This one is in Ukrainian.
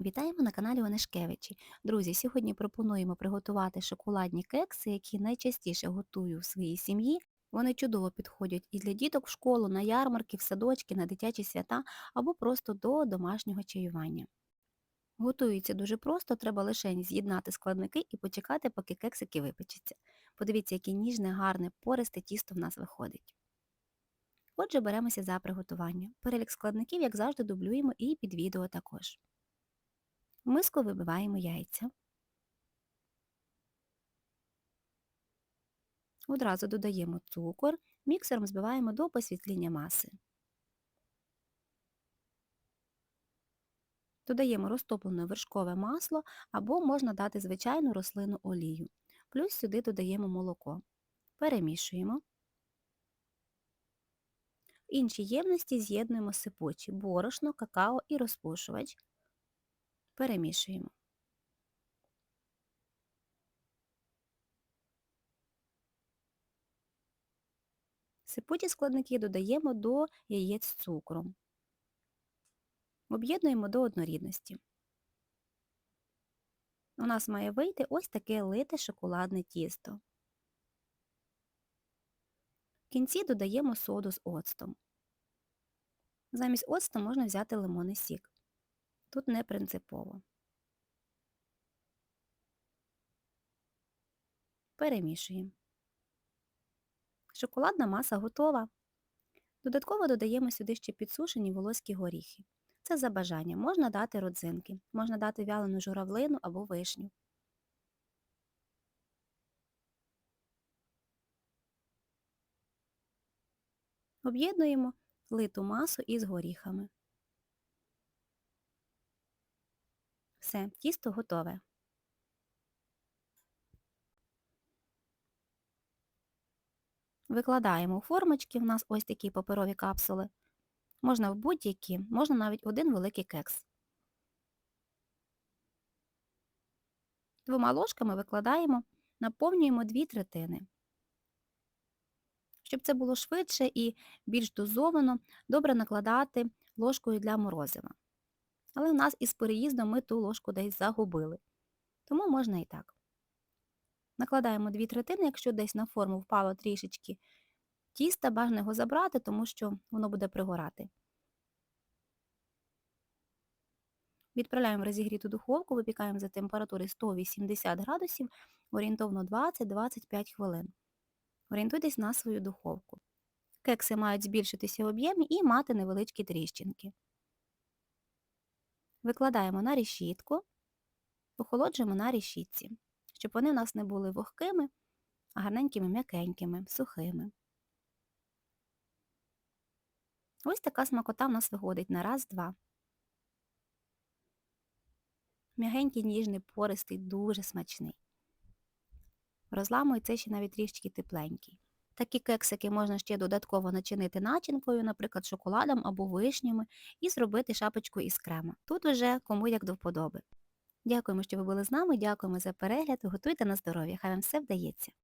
Вітаємо на каналі Онешкевичі. Друзі, сьогодні пропонуємо приготувати шоколадні кекси, які найчастіше готую в своїй сім'ї. Вони чудово підходять і для діток в школу, на ярмарки, в садочки, на дитячі свята або просто до домашнього чаювання. Готується дуже просто, треба лише з'єднати складники і почекати, поки кексики випечаться. Подивіться, яке ніжне, гарне, пористе тісто в нас виходить. Отже, беремося за приготування. Перелік складників, як завжди, дублюємо і під відео також. Миску вибиваємо яйця. Одразу додаємо цукор, міксером збиваємо до посвітління маси. Додаємо розтоплене вершкове масло або можна дати звичайну рослинну олію. Плюс сюди додаємо молоко. Перемішуємо. В іншій ємності з'єднуємо сипучі борошно, какао і розпушувач. Перемішуємо. Сипуті складники додаємо до яєць з цукром. Об'єднуємо до однорідності. У нас має вийти ось таке лите шоколадне тісто. В кінці додаємо соду з оцтом. Замість оцту можна взяти лимонний сік. Тут не принципово. Перемішуємо. Шоколадна маса готова. Додатково додаємо сюди ще підсушені волоські горіхи. Це за бажання. Можна дати родзинки, можна дати вялену журавлину або вишню. Об'єднуємо литу масу із горіхами. Все, тісто готове. Викладаємо у формочки, в нас ось такі паперові капсули. Можна в будь-які, можна навіть один великий кекс. Двома ложками викладаємо, наповнюємо дві третини. Щоб це було швидше і більш дозовано, добре накладати ложкою для морозива. Але в нас із переїздом ми ту ложку десь загубили. Тому можна і так. Накладаємо дві третини, якщо десь на форму впало трішечки тіста, бажано його забрати, тому що воно буде пригорати. Відправляємо в розігріту духовку, випікаємо за температури 180 градусів орієнтовно 20-25 хвилин. Орієнтуйтесь на свою духовку. Кекси мають збільшитися в об'ємі і мати невеличкі тріщинки. Викладаємо на решітку, охолоджуємо на решітці, щоб вони у нас не були вогкими, а гарненькими, м'якенькими, сухими. Ось така смакота в нас виходить на раз-два. М'ягенький, ніжний, пористий, дуже смачний. Розламую це ще навіть трішки тепленький. Такі кексики можна ще додатково начинити начинкою, наприклад, шоколадом або вишнями, і зробити шапочку із крема. Тут вже кому як до вподоби. Дякуємо, що ви були з нами, дякуємо за перегляд, готуйте на здоров'я, хай вам все вдається.